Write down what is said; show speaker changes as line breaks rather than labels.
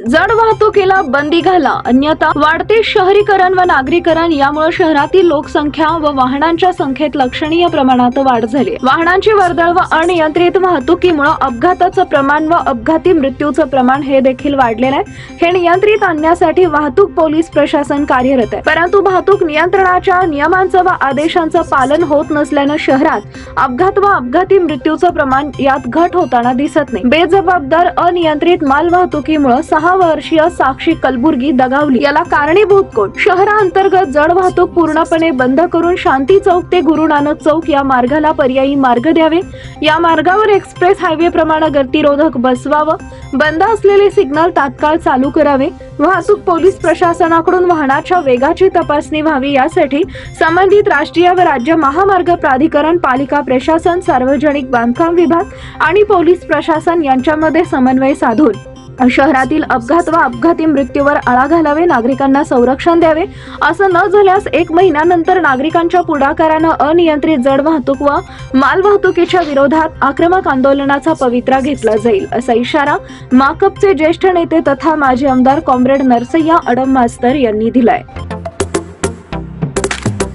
जड वाहतुकीला बंदी घाला. अन्यथा वाढते शहरीकरण व नागरीकरण. यामुळे शहरातील लोकसंख्या व वाहनांच्या संख्येत लक्षणीय प्रमाणात वाढ झाली. वाहनांची वर्दळ व अनियंत्रित वाहतुकीमुळे अपघाताचं प्रमाण व अपघाती मृत्यूचं प्रमाण हे देखील वाढलेलं आहे. हे नियंत्रित आणण्यासाठी वाहतूक पोलीस प्रशासन कार्यरत आहे. परंतु वाहतूक नियंत्रणाच्या नियमांचं व आदेशांचं पालन होत नसल्यानं शहरात अपघात व अपघाती मृत्यूचं प्रमाण यात घट होताना दिसत नाही. बेजबाबदार अनियंत्रित माल वाहतुकीमुळे सहा वर्षीय साक्षी कलबुर्गी दगावली. याला कारणीभूत कोण? शहराअंतर्गत जड वाहतूक पूर्णपणे बंद करून शांती चौक ते गुरु नानक चौक या मार्गाला पर्यायी मार्ग द्यावे. या मार्गावर एक्सप्रेस हायवे प्रमाणे गतिरोधक बसवावं. बंद असलेले सिग्नल तात्काळ चालू करावे. वाहतूक पोलीस प्रशासनाकडून वाहनाच्या वेगाची तपासणी व्हावी. यासाठी संबंधित राष्ट्रीय व राज्य महामार्ग प्राधिकरण पालिका प्रशासन सार्वजनिक बांधकाम विभाग आणि पोलीस प्रशासन यांच्यामध्ये समन्वय साधून शहरातील अपघात व अपघाती मृत्यूवर आळा घालावे नागरिकांना संरक्षण द्यावे असं न झाल्यास एक महिन्यानंतर नागरिकांच्या पुढाकारानं अनियंत्रित जड वाहतूक व माल वाहतुकीच्या विरोधात आक्रमक आंदोलनाचा पवित्रा घेतला जाईल असा इशारा माकपचे ज्येष्ठ नेते तथा माजी आमदार कॉम्रेड नरसय्या अडम मास्तर यांनी दिलाय.